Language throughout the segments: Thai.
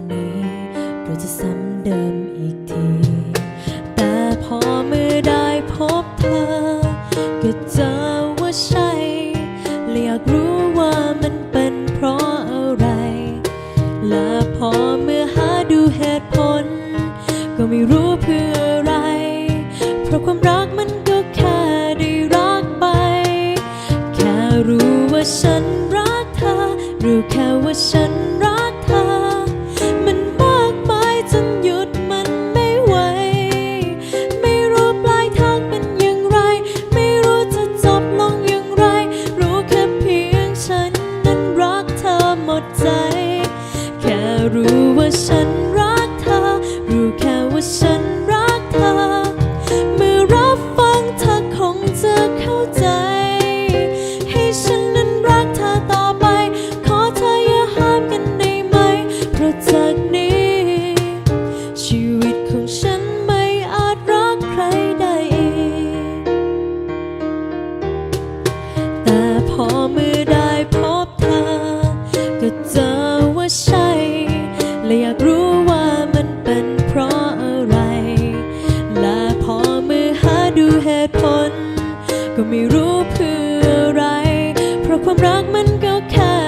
น เพื่ออะไร เพราะความรักมันก็แค่ได้รักไป แค่รู้ว่าฉันรักเธอ รู้แค่ว่าฉัน มือได้พบเธอ ก็เจอว่าใช่และอยากรู้ว่ามันเป็นเพราะอะไร และพอมือหาดูเหตุผล ก็ไม่รู้เพื่ออะไร เพราะความรักมันก็แค่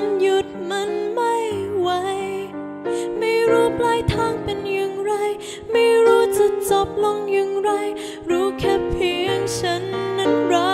นหยุดมันไม่ไหว ไม่รู้ปลายทางเป็นอย่างไร ไม่รู้จะจบลงอย่างไร รู้แค่เพียงฉันนั้นรัก